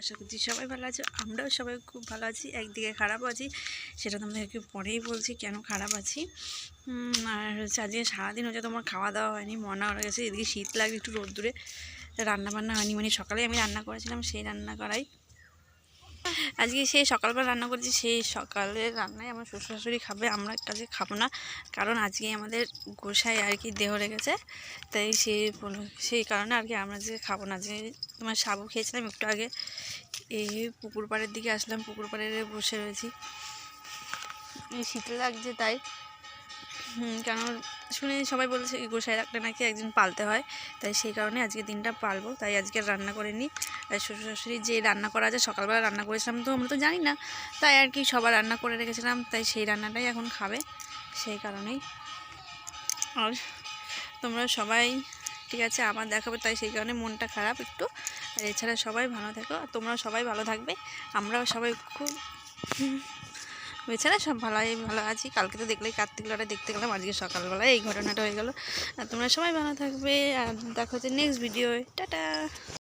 আশা করছি সবাই ভালো আছে। আমরাও সবাই খুব ভালো আছি, একদিকে খারাপ আছি, সেটা তোমাদেরকে পরেই বলছি কেন খারাপ আছি। আর হচ্ছে আজকে সারাদিন হচ্ছে তোমার খাওয়া দাওয়া হয়নি, মনা হয়ে গেছে, এদিকে শীত লাগে একটু রোদ্দুরে রান্না বান্না হয়নি মানে সকালে আমি রান্না করেছিলাম, সেই রান্না করাই। আজকে সেই সকালবেলা রান্না করেছি, সেই সকালের রান্নায় আমার শ্বশুর শাশুড়ি খাবে, আমরা কাজে খাব না। কারণ আজকে আমাদের গোসাই আর কি দেহ রেখেছে তাই সেই সেই কারণে আর কি আমরা আজকে খাব না। আজকে তোমার সাবু খেয়েছিলাম একটু আগে, এই পুকুর পাড়ের দিকে আসলাম, পুকুর পাড়ে বসে রয়েছি। শীত লাগছে তাই কারণ শুনে সবাই বলছে গোসাই রাখলে নাকি একদিন পালতে হয়? তাই সেই কারণে আজকে দিনটা পালবো। তাই আজকে রান্না করে নিই শ্বশুর শাশুড়ি যে রান্না করা যায় সকালবেলা রান্না করেছিলাম তো আমরা তো জানি না। তাই আর কি সবার রান্না করে রেখেছিলাম, তাই সেই রান্নাটাই এখন খাবে, সেই কারণেই। আর তোমরা সবাই ঠিক আছে, আমার দেখাবে তাই সেই কারণে মনটা খারাপ একটু। আর এছাড়া সবাই ভালো থেকো। আর তোমরাও সবাই ভালো থাকবে। আমরাও সবাই খুব এছাড়া সব ভালোই, ভালো আছি। কালকে তো দেখলেই কার্তিক লড়াই দেখতে গেলাম। আজকে সকালবেলায় এই ঘটনাটা হয়ে গেলো। আর তোমরা সবাই ভালো থাকবে। আর দেখা হচ্ছে নেক্সট ভিডিও টাটা!